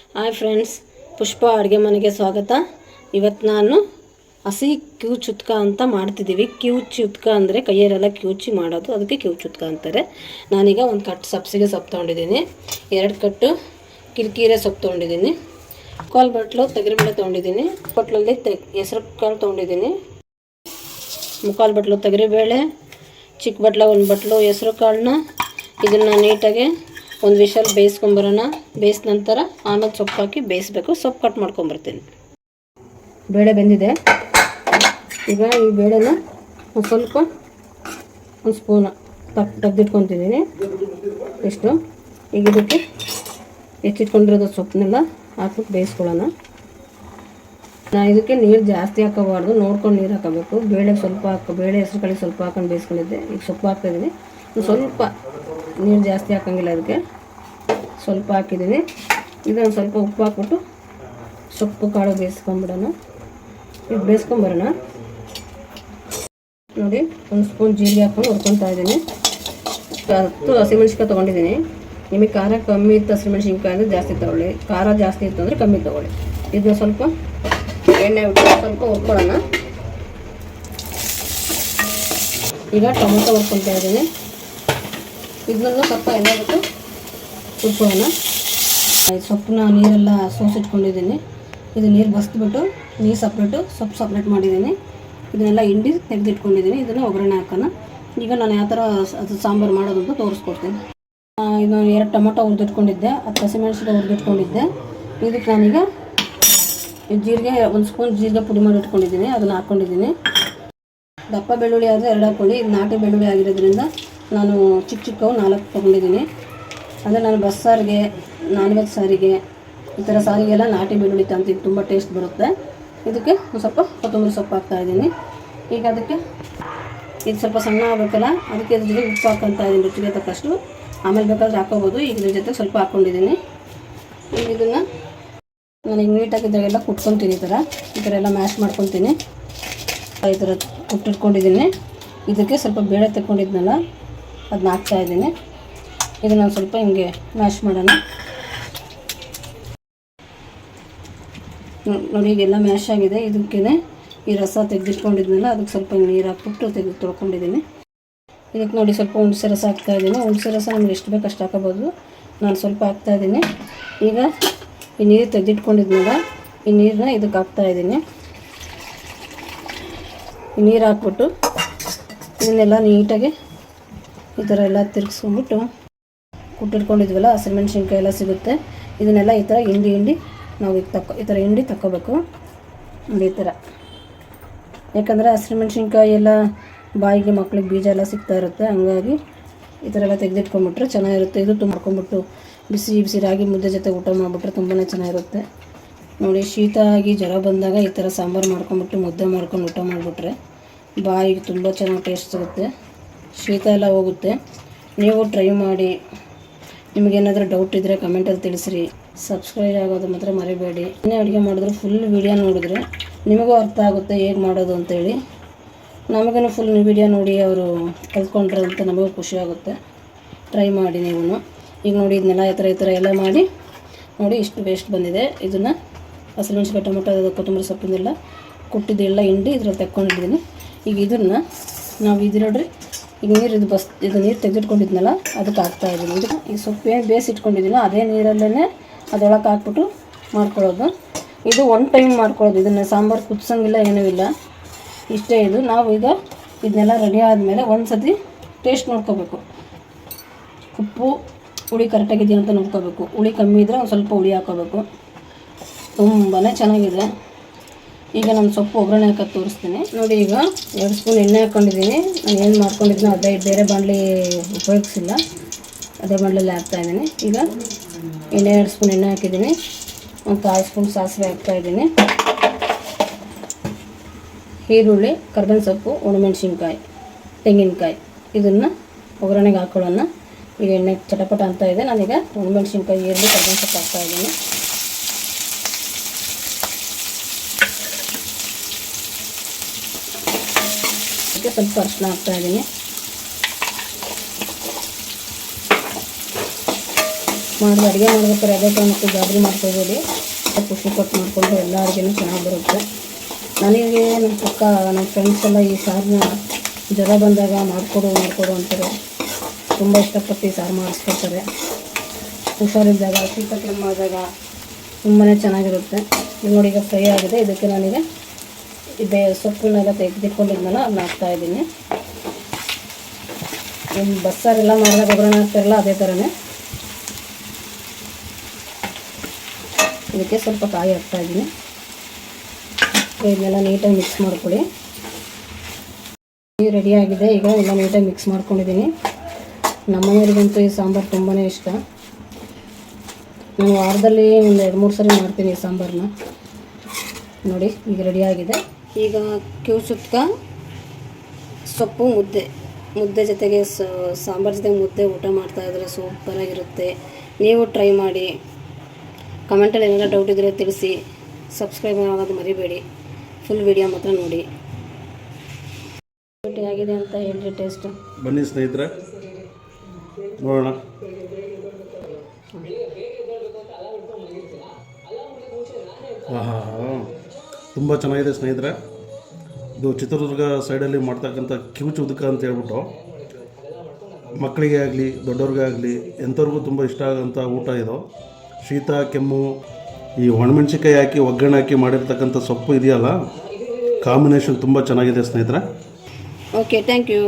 Hi friends ಪುಷ್ಪ ಅಡುಗೆ ಮನೆಗೆ ಸ್ವಾಗತ. ಇವತ್ತು ನಾನು ಹಸಿ ಕ್ಯೂ ಚುತ್ಕ ಅಂತ ಮಾಡ್ತಿದ್ದೀವಿ. ಕ್ಯೂ ಚುತ್ಕ ಅಂದರೆ ಕೈಯಲ್ಲೆಲ್ಲ ಕ್ಯೂಚಿ ಮಾಡೋದು. ಅದಕ್ಕೆ ಕ್ಯೂ ಚುತ್ಕ ಅಂತಾರೆ. ನಾನೀಗ ಒಂದು ಕಟ್ಟು ಸಬ್ಸಿಗೆ ಸೊಪ್ಪು ತೊಗೊಂಡಿದ್ದೀನಿ. ಎರಡು ಕಟ್ಟು ಕಿರಿಕಿರೆ ಸೊಪ್ಪು ತೊಗೊಂಡಿದ್ದೀನಿ. ಕಾಲು ಬಟ್ಲು ತೆಗರಿಬೇಳೆ ತೊಗೊಂಡಿದ್ದೀನಿ. ಬಟ್ಲಲ್ಲಿ ತೆ ಹೆಸರು ಕಾಳು ತೊಗೊಂಡಿದ್ದೀನಿ. ಮುಕ್ಕಾಲು ಬಟ್ಲು ತೊಗರಿಬೇಳೆ, ಚಿಕ್ಕ ಬಟ್ಲ, ಒಂದು ಬಟ್ಲು ಹೆಸರು ಕಾಳನ್ನ. ಇದನ್ನು ನೀಟಾಗಿ ಒಂದು ವಿಷಲ್ ಬೇಯಿಸ್ಕೊಂಬರೋಣ ಬೇಯಿಸಿದ ನಂತರ ಆಮೇಲೆ ಸೊಪ್ಪು ಹಾಕಿ ಬೇಯಿಸ್ಬೇಕು. ಸೊಪ್ಪು ಕಟ್ ಮಾಡ್ಕೊಂಬರ್ತೀನಿ ಬೇಳೆ ಬೆಂದಿದೆ. ಈಗ ಈ ಬೇಳೆನ ಒಂದು ಸ್ವಲ್ಪ ಒಂದು ಸ್ಪೂನ್ ತಕ್ ತೆಗ್ದಿಟ್ಕೊತಿದ್ದೀನಿ. ಎಷ್ಟು? ಈಗ ಇದಕ್ಕೆ ಹೆಚ್ಚಿಟ್ಕೊಂಡಿರೋದು ಸೊಪ್ಪನ್ನೆಲ್ಲ ಹಾಕ್ಬಿಟ್ಟು ಬೇಯಿಸ್ಕೊಳ್ಳೋಣ. ನಾ ಇದಕ್ಕೆ ನೀರು ಜಾಸ್ತಿ ಹಾಕೋಬಾರ್ದು. ನೋಡ್ಕೊಂಡು ನೀರು ಹಾಕೋಬೇಕು. ಬೇಳೆ ಸ್ವಲ್ಪ ಹಾಕೋ ಬೇಳೆ ಹೆಸರು ಕಡೆ ಸ್ವಲ್ಪ ಹಾಕೊಂಡು ಬೇಯಿಸ್ಕೊಂಡಿದ್ದೆ. ಈಗ ಸೊಪ್ಪು ಹಾಕ್ತಾಯಿದ್ದೀನಿ ಒಂದು ಸ್ವಲ್ಪ ನೀರು ಜಾಸ್ತಿ ಹಾಕೋಂಗಿಲ್ಲ ಅದಕ್ಕೆ ಸ್ವಲ್ಪ ಹಾಕಿದ್ದೀನಿ. ಇದನ್ನು ಸ್ವಲ್ಪ ಉಪ್ಪು ಹಾಕ್ಬಿಟ್ಟು ಸೊಪ್ಪು, ಕಾಳು ಬೇಯಿಸ್ಕೊಂಬಿಡೋಣ. ಇದು ಬೇಯಿಸ್ಕೊಂಬರೋಣ. ನೋಡಿ, ಒಂದು ಸ್ಪೂನ್ ಜೀರಿಗೆ ಹಾಕೊಂಡು ಹುರ್ಕೊತಾ ಇದ್ದೀನಿ. ಹತ್ತು ಹಸಿಮೆಣ್ಸಿನ್ಕಾಯಿ ತೊಗೊಂಡಿದ್ದೀನಿ. ನಿಮಗೆ ಖಾರ ಕಮ್ಮಿ ಇತ್ತು ಹಸಿಮೆಣ್ಸಿನ್ಕಾಯಿ ಅಂದರೆ ಜಾಸ್ತಿ ತೊಗೊಳ್ಳಿ. ಖಾರ ಜಾಸ್ತಿ ಇತ್ತು ಅಂದರೆ ಕಮ್ಮಿ ತೊಗೊಳ್ಳಿ. ಇದನ್ನ ಸ್ವಲ್ಪ ಎಣ್ಣೆ ಬಿಟ್ಟು ಸ್ವಲ್ಪ ಹುರ್ಕೊಳ್ಳೋಣ. ಈಗ ಟೊಮೊಟೊ ಹುರ್ಕೊತಾ ಇದ್ದೀನಿ. ಇದನ್ನು ಸ್ವಲ್ಪ ಎಣ್ಣೆ ಬಿಟ್ಟು ಹುರ್ಕೊಳ್ಳೋಣ ಈ ಸೊಪ್ಪನ್ನ ನೀರೆಲ್ಲ ಸೋಸಿಟ್ಕೊಂಡಿದ್ದೀನಿ ಇದು ನೀರು ಬಸ್ದುಬಿಟ್ಟು ನೀರು ಸಪ್ರೇಟು ಸೊಪ್ಪು ಸಪ್ರೇಟ್ ಮಾಡಿದ್ದೀನಿ. ಇದನ್ನೆಲ್ಲ ಹಿಂಡಿ ತೆಗೆದಿಟ್ಕೊಂಡಿದ್ದೀನಿ. ಇದನ್ನು ಒಗ್ಗರಣೆ ಹಾಕೋಣ. ಈಗ ನಾನು ಯಾವ ಥರ ಅದು ಸಾಂಬಾರು ಮಾಡೋದು ತೋರಿಸ್ಕೊಡ್ತೀನಿ. ಇದು ಎರಡು ಟೊಮೊಟೊ ಹುರಿದಿಟ್ಕೊಂಡಿದ್ದೆ. ಹತ್ತು ಹಸಿಮೆಣಸಿನ ಹುರಿದಿಟ್ಕೊಂಡಿದ್ದೆ. ಇದಕ್ಕೆ ನಾನೀಗ ಜೀರಿಗೆ ಒಂದು ಸ್ಪೂನ್ ಜೀರಿಗೆ ಪುಡಿ ಮಾಡಿ ಇಟ್ಕೊಂಡಿದ್ದೀನಿ. ಅದನ್ನು ಹಾಕ್ಕೊಂಡಿದ್ದೀನಿ ದಪ್ಪ ಬೆಳ್ಳುಳ್ಳಿ ಆದರೆ ಎರಡು ಹಾಕ್ಕೊಳ್ಳಿ ನಾಟಿ ಬೆಳ್ಳುಳ್ಳಿ ಆಗಿರೋದ್ರಿಂದ ನಾನು ಚಿಕ್ಕ ಚಿಕ್ಕವು ನಾಲ್ಕು ತೊಗೊಂಡಿದ್ದೀನಿ. ಅಂದರೆ ನಾನು ಬಸ್ಸಾರಿಗೆ ನಾನ್ ವೆಜ್ ಸಾರಿಗೆ ಈ ಥರ ಸಾರಿಗೆಲ್ಲ ನಾಟಿ ಬೆಳ್ಳುಳ್ಳಿ ತಂತೀನಿ ತುಂಬ ಟೇಸ್ಟ್ ಬರುತ್ತೆ. ಇದಕ್ಕೆ ಸ್ವಲ್ಪ ಕೊತ್ತಂಬರಿ ಸೊಪ್ಪು ಹಾಕ್ತಾಯಿದ್ದೀನಿ ಈಗ ಅದಕ್ಕೆ ಇದು ಸ್ವಲ್ಪ ಸಣ್ಣ ಆಗಬೇಕಲ್ಲ, ಅದಕ್ಕೆ ಇದ್ರ ಜೊತೆ ಉಪ್ಪು ಹಾಕ್ಕೊತಾ ಇದ್ದೀನಿ, ರುಚಿಗೆ ತಕ್ಕಷ್ಟು. ಆಮೇಲೆ ಬೇಕಾದ್ರೆ ಹಾಕೋಬೋದು ಈಗ ಇದ್ರ ಜೊತೆ ಸ್ವಲ್ಪ ಹಾಕ್ಕೊಂಡಿದ್ದೀನಿ. ಈಗ ಇದನ್ನು ನಾನು ಈಗ ನೀಟಾಗಿ ಇದ್ರಾಗೆಲ್ಲ ಕುಟ್ಕೊತೀನಿ ಈ ಥರ ಈ ಥರ ಎಲ್ಲ ಮ್ಯಾಶ್ ಮಾಡ್ಕೊತೀನಿ. ಈ ಥರ ಕುಟ್ಟಿಟ್ಕೊಂಡಿದ್ದೀನಿ ಇದಕ್ಕೆ ಸ್ವಲ್ಪ ಬೇಳೆ ತಗೊಂಡಿದ್ನಲ್ಲ ಅದನ್ನ ಹಾಕ್ತಾ ಇದ್ದೀನಿ. ಇದನ್ನು ಸ್ವಲ್ಪ ಹಿಂಗೆ ಮ್ಯಾಶ್ ಮಾಡೋಣ. ನೋಡಿ ಈಗೆಲ್ಲ ಮ್ಯಾಶ್ ಆಗಿದೆ. ಇದಕ್ಕೆ ಈ ರಸ ತೆಗೆದಿಟ್ಕೊಂಡಿದ್ನಲ್ಲ, ಅದಕ್ಕೆ ಸ್ವಲ್ಪ ನೀರು ಹಾಕ್ಬಿಟ್ಟು ತೆಗೆದು ತೊಳ್ಕೊಂಡಿದ್ದೀನಿ. ಇದಕ್ಕೆ ನೋಡಿ ಸ್ವಲ್ಪ ಹುಣಸೆ ರಸ ಹಾಕ್ತಾ ಇದ್ದೀನಿ. ಹುಣಸೆ ರಸ ನಮ್ಗೆ ಎಷ್ಟು ಬೇಕು ಅಷ್ಟು ಹಾಕೋಬೋದು ನಾನು ಸ್ವಲ್ಪ ಹಾಕ್ತಾ ಇದ್ದೀನಿ. ಈಗ ಈ ನೀರು ತೆಗೆದಿಟ್ಕೊಂಡಿದ್ನಲ್ಲ, ಈ ನೀರನ್ನ ಇದಕ್ಕೆ ಹಾಕ್ತಾ ಇದ್ದೀನಿ. ನೀರು ಹಾಕ್ಬಿಟ್ಟು ಇದನ್ನೆಲ್ಲ ನೀಟಾಗಿ ಈ ಥರ ಎಲ್ಲ ತಿರ್ಗಿಸ್ಕೊಂಬಿಟ್ಟು ಕುಟ್ಟಿಟ್ಕೊಂಡಿದ್ವಲ್ಲ, ಹಸಿಮೆಣ್ಸಿನ್ಕಾಯಿ ಎಲ್ಲ ಸಿಗುತ್ತೆ. ಇದನ್ನೆಲ್ಲ ಈ ಥರ ಹಿಂಡಿ ಹಿಂಡಿ ನಾವು ಈಗ ತಕ್ಕೊ, ಈ ಥರ ಹಿಂಡಿ ತಕ್ಕೋಬೇಕು. ಈ ಥರ. ಯಾಕಂದರೆ ಹಸಿಮೆಣ್ಸಿನ್ಕಾಯಿ ಎಲ್ಲ ಬಾಯಿಗೆ ಮಕ್ಳಿಗೆ ಬೀಜ ಎಲ್ಲ ಸಿಗ್ತಾ ಇರುತ್ತೆ, ಹಂಗಾಗಿ ಈ ಥರ ಎಲ್ಲ ತೆಗೆದಿಟ್ಕೊಂಬಿಟ್ರೆ ಚೆನ್ನಾಗಿರುತ್ತೆ. ಇದು ತುಂಬ ಬಿಸಿ ಬಿಸಿ ರಾಗಿ ಮುದ್ದೆ ಜೊತೆ ಊಟ ಮಾಡಿಬಿಟ್ರೆ ತುಂಬಾ ಚೆನ್ನಾಗಿರುತ್ತೆ. ನೋಡಿ, ಶೀತ ಆಗಿ ಜ್ವರ ಬಂದಾಗ ಈ ಥರ ಸಾಂಬಾರು ಮಾಡ್ಕೊಂಬಿಟ್ಟು ಮುದ್ದೆ ಮಾಡ್ಕೊಂಡು ಊಟ ಬಾಯಿಗೆ ತುಂಬ ಚೆನ್ನಾಗಿ ಟೇಸ್ಟ್ ಸಿಗುತ್ತೆ. ಶೀತ ಎಲ್ಲ ಹೋಗುತ್ತೆ. ನೀವು ಟ್ರೈ ಮಾಡಿ. ನಿಮಗೇನಾದರೂ ಡೌಟ್ ಇದ್ದರೆ ಕಮೆಂಟಲ್ಲಿ ತಿಳಿಸ್ರಿ. ಸಬ್ಸ್ಕ್ರೈಬ್ ಆಗೋದು ಮಾತ್ರ ಮರಿಬೇಡಿ. ಏನೇ ಅಡುಗೆ ಮಾಡಿದ್ರು ಫುಲ್ ವಿಡಿಯೋ ನೋಡಿದ್ರೆ ನಿಮಗೂ ಅರ್ಥ ಆಗುತ್ತೆ ಹೇಗೆ ಮಾಡೋದು ಅಂತೇಳಿ. ನಮಗೂ ಫುಲ್ ವಿಡಿಯೋ ನೋಡಿ ಅವರು ಕಲ್ತ್ಕೊಂಡ್ರೆ ಅಂತ ನಮಗೂ ಖುಷಿ ಆಗುತ್ತೆ. ಟ್ರೈ ಮಾಡಿ ನೀವು ಈಗ ನೋಡಿ ಇದನ್ನೆಲ್ಲ ಈ ಥರ ಈ ಥರ ಎಲ್ಲ ಮಾಡಿ ನೋಡಿ ಇಷ್ಟು ವೇಸ್ಟ್ ಬಂದಿದೆ. ಇದನ್ನು ಹಸಿಮೆಣ್ಸಿಕಾಯಿ ಟೊಮೊಟೊ ಕೊತ್ತಂಬರಿ ಸೊಪ್ಪಿನೆಲ್ಲ ಕುಟ್ಟಿದ್ದೆಲ್ಲ ಹಿಂಡಿ ಇದ್ರಲ್ಲಿ ತೆಕ್ಕೊಂಡಿದ್ದೀನಿ. ಈಗ ಇದನ್ನು ನಾವು ಇದು ನೋಡ್ರಿ, ಈಗ ನೀರು ಇದು ಬಸ್, ಇದು ನೀರು ತೆಗೆದಿಟ್ಕೊಂಡಿದ್ನಲ್ಲ ಅದಕ್ಕೆ ಹಾಕ್ತಾ ಇದ್ದೀನಿ ಇದು ಈ ಸೊಪ್ಪು ಏನು ಬೇಯಿಸಿಟ್ಕೊಂಡಿದ್ದೀನೋ ಅದೇ ನೀರಲ್ಲೇ ಅದೊಳಗೆ ಹಾಕ್ಬಿಟ್ಟು ಮಾಡ್ಕೊಳ್ಳೋದು. ಇದು ಒನ್ ಟೈಮ್ ಮಾಡ್ಕೊಳ್ಳೋದು, ಇದನ್ನು ಸಾಂಬಾರು ಕುದಿಸಂಗಿಲ್ಲ, ಏನೂ ಇಲ್ಲ. ಇಷ್ಟೇ ಇದು. ನಾವು ಈಗ ಇದನ್ನೆಲ್ಲ ರೆಡಿ ಆದಮೇಲೆ ಒಂದು ಸತಿ ಟೇಸ್ಟ್ ನೋಡ್ಕೋಬೇಕು. ಉಪ್ಪು, ಹುಳಿ ಕರೆಕ್ಟಾಗಿದೆಯಾ ಅಂತ ನೋಡ್ಕೋಬೇಕು. ಹುಳಿ ಕಮ್ಮಿ ಇದ್ದರೆ ಒಂದು ಸ್ವಲ್ಪ ಹುಳಿ ಹಾಕೋಬೇಕು. ತುಂಬಾ ಚೆನ್ನಾಗಿದೆ. ಈಗ ನಮ್ಮ ಸೊಪ್ಪು ಒಗ್ಗರಣೆ ಹಾಕೋದು ತೋರಿಸ್ತೀನಿ. ನೋಡಿ ಈಗ ಎರಡು ಸ್ಪೂನ್ ಎಣ್ಣೆ ಹಾಕ್ಕೊಂಡಿದ್ದೀನಿ ನಾನು ಏನು ಮಾಡ್ಕೊಂಡಿದ್ದೀನಿ ಅದೇ ಬೇರೆ ಬಾಣಲಿ ಉಪಯೋಗಿಸಿಲ್ಲ. ಅದೇ ಬಾಣಲಲ್ಲಿ ಹಾಕ್ತಾಯಿದ್ದೀನಿ ಈಗ ಎಣ್ಣೆ ಎರಡು ಸ್ಪೂನ್ ಎಣ್ಣೆ ಹಾಕಿದ್ದೀನಿ. ಒಂದು ಕಾಲು ಸ್ಪೂನ್ ಸಾಸಿವೆ ಹಾಕ್ತಾಯಿದ್ದೀನಿ ಈರುಳ್ಳಿ, ಕರ್ಬೇವಿನ ಸೊಪ್ಪು, ಒಣಮೆಣ್ಸಿನ್ಕಾಯಿ, ತೆಂಗಿನಕಾಯಿ. ಇದನ್ನು ಒಗ್ಗರಣೆಗೆ ಹಾಕೊಳ್ಳೋಣ. ಈಗ ಎಣ್ಣೆ ಚಟಪಟ ಅಂತ ಇದೆ. ನಾನೀಗ ಒಣಮೆಣ್ಸಿನ್ಕಾಯಿ, ಈರುಳ್ಳಿ, ಕರ್ಬೇವಿನ ಸೊಪ್ಪು ಹಾಕ್ತಾಯಿದ್ದೀನಿ ಅದಕ್ಕೆ ಸ್ವಲ್ಪ ಅರಿಶಿನ ಹಾಕ್ತಾ ಇದ್ದೀನಿ. ಮಾಡಿ ಅಡುಗೆ ಮಾಡ್ಬೇಕಾದ್ರೆ ಅದೇ ಕಾರಣಕ್ಕೂ ಗಾಬರಿ ಮಾಡ್ಕೋಬೇಡಿ ಖುಷಿ ಪಟ್ಟು ಮಾಡಿಕೊಂಡು ಎಲ್ಲ ಅಡುಗೆನೂ ಚೆನ್ನಾಗಿ ಬರುತ್ತೆ. ನನಗೆ ನಮ್ಮ ಪಕ್ಕ ನಮ್ಮ ಫ್ರೆಂಡ್ಸ್ ಎಲ್ಲ ಈ ಸಾರನ್ನ ಜ್ವರ ಬಂದಾಗ ಮಾಡಿಕೊಡು ಮಾಡಿಕೊಡು ಅಂತಾರೆ. ತುಂಬ ಇಷ್ಟಪಟ್ಟು ಈ ಸಾರು ಮಾಡಿಸ್ಕೊಳ್ತಾರೆ. ಹುಷಾರಿದ್ದಾಗ ಶೀತ ಮಾಡಿದಾಗ ತುಂಬಾ ಚೆನ್ನಾಗಿರುತ್ತೆ. ನೋಡಿ ಈಗ ಫ್ರೈ ಆಗಿದೆ. ಇದಕ್ಕೆ ನಾನೀಗ ಇದೆ ಸೊಪ್ಪುಗಳನ್ನೆಲ್ಲ ತೆಗೆದಿಟ್ಕೊಂಡಿದ್ನಲ್ಲ ಅದನ್ನ ಹಾಕ್ತಾ ಇದ್ದೀನಿ. ನಿಮ್ಮ ಬಸ್ಸಾರೆಲ್ಲ ಮಾಡಿದಾಗ ಒಗ್ಗರಣೆ ಹಾಕ್ತಾರಲ್ಲ, ಅದೇ ಥರನೇ ಇದಕ್ಕೆ ಸ್ವಲ್ಪ ಕಾಯಿ ಹಾಕ್ತಾ ಇದ್ದೀನಿ. ಇದನ್ನೆಲ್ಲ ನೀಟಾಗಿ ಮಿಕ್ಸ್ ಮಾಡ್ಕೊಳ್ಳಿ. ರೆಡಿ ಆಗಿದೆ, ಈಗ ಎಲ್ಲ ನೀಟಾಗಿ ಮಿಕ್ಸ್ ಮಾಡ್ಕೊಂಡಿದ್ದೀನಿ. ನಮ್ಮನೆಯವ್ರಿಗಂತೂ ಈ ಸಾಂಬಾರು ತುಂಬಾ ಇಷ್ಟ. ನಾನು ವಾರದಲ್ಲಿ ಒಂದು ಎರಡು ಮೂರು ಸರಿ ಮಾಡ್ತೀನಿ ಈ ಸಾಂಬಾರನ್ನ ನೋಡಿ, ಈಗ ರೆಡಿಯಾಗಿದೆ ಈಗ ಕಿವು ಸುತ್ತ ಸೊಪ್ಪು ಮುದ್ದೆ ಮುದ್ದೆ ಜೊತೆಗೆ ಸಾಂಬಾರು ಜೊತೆಗೆ ಮುದ್ದೆ ಊಟ ಮಾಡ್ತಾ ಇದ್ರೆ ಸೂಪರಾಗಿರುತ್ತೆ. ನೀವು ಟ್ರೈ ಮಾಡಿ. ಕಮೆಂಟಲ್ಲಿ ಏನಾದ್ರು ಡೌಟ್ ಇದ್ದರೆ ತಿಳಿಸಿ. ಸಬ್ಸ್ಕ್ರೈಬ್ ಆಗೋದು ಮರಿಬೇಡಿ. ಫುಲ್ ವಿಡಿಯೋ ಮಾತ್ರ ನೋಡಿ. ಆಗಿದೆ ಅಂತ ಹೇಳಿ ಟೇಸ್ಟ್ ಬನ್ನಿ ಸ್ನೇಹಿತರೆ, ನೋಡೋಣ. ಆಹಾ ತುಂಬ ಚೆನ್ನಾಗಿದೆ ಸ್ನೇಹಿತರೆ. ಇದು ಚಿತ್ರದುರ್ಗ ಸೈಡಲ್ಲಿ ಮಾಡ್ತಕ್ಕಂಥ ಕಿವುಚು ಉದಕ ಅಂತ ಹೇಳ್ಬಿಟ್ಟು, ಮಕ್ಕಳಿಗೆ ಆಗಲಿ, ದೊಡ್ಡವ್ರಿಗೆ ಆಗಲಿ, ಎಂಥವ್ರಿಗೂ ತುಂಬ ಇಷ್ಟ ಆಗೋಂಥ ಊಟ ಇದು. ಶೀತ, ಕೆಮ್ಮು, ಈ ಒಣಮೆಣ್ಸಿನ್ಕಾಯಿ ಹಾಕಿ, ಒಗ್ಗರಣೆ ಹಾಕಿ ಮಾಡಿರ್ತಕ್ಕಂಥ ಸೊಪ್ಪು ಇದೆಯಲ್ಲ ಕಾಂಬಿನೇಷನ್ ತುಂಬ ಚೆನ್ನಾಗಿದೆ ಸ್ನೇಹಿತರೆ. Okay thank you